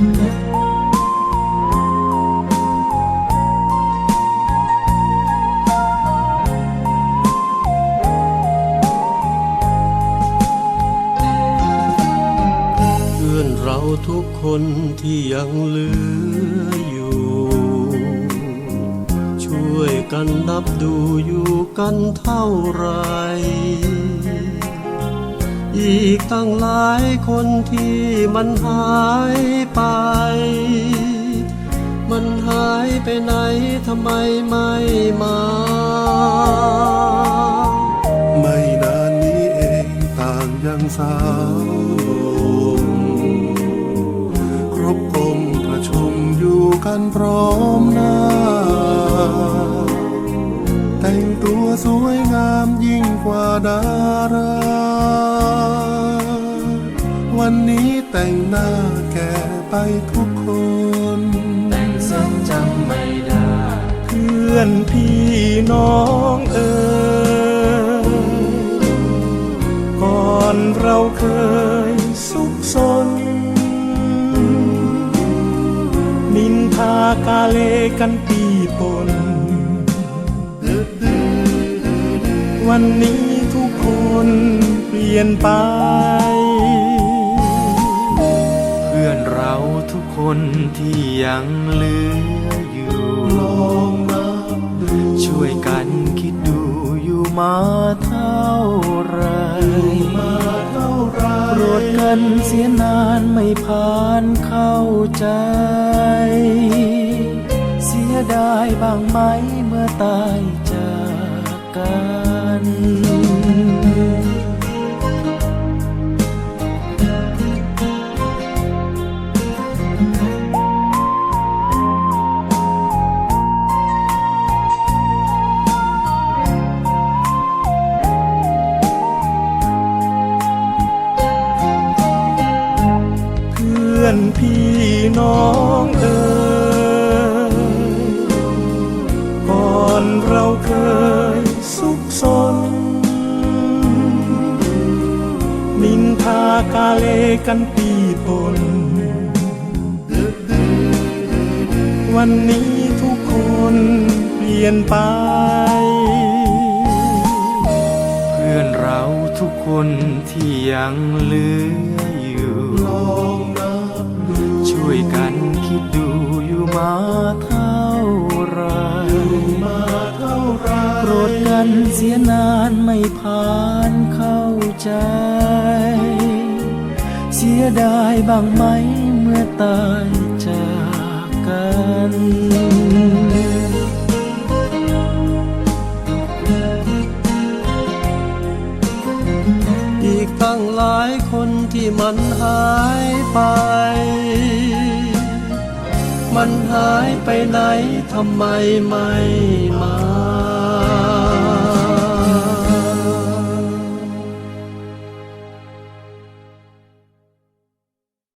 เราทุกคนที่ยังเหลืออยู่ ช่วยกันนับดูอยู่กันเท่าไร อีกตั้งหลายคนที่มันหายไป มันหายไปไหนทำไมไม่มา ไม่นานนี้เองต่างยังสาวครบองค์ประชุมอยู่กันพร้อมหน้า สวยงามยิ่งกว่าดารา วันนี้แต่งหน้าแก่ไปทุกคน แต่งซึ่งจำไม่ได้ เพื่อนพี่น้องเอ๋ยก่อนเราเคยสุขสน นินทากาเลกันปีปน วันนี้ทุกคนเปลี่ยนไป เพื่อนเราทุกคนที่ยังเหลืออยู่ลองนับดูช่วยกันคิดดูอยู่มาเท่าไรมาเท่าไรโปรดกันเสียนานไม่ผ่านเข้าใจ เสียดายบ้างไหมเมื่อตายจากกัน เพื่อนพี่น้องเอ๋ยก่อนเราเคย กาเลกันปีปน วันนี้ทุกคนเปลี่ยนไป เพื่อนเราทุกคนที่ยังเหลืออยู่ ช่วยกันคิดดูอยู่มาเท่าไรโปรดกันเสียนานไม่ผ่านเข้าใจ สียดายบ้างไหมเมื่อตายจากกันอีกตั้งหลายคนที่มันหายไป มันหายไปไหนทำไมไม่มา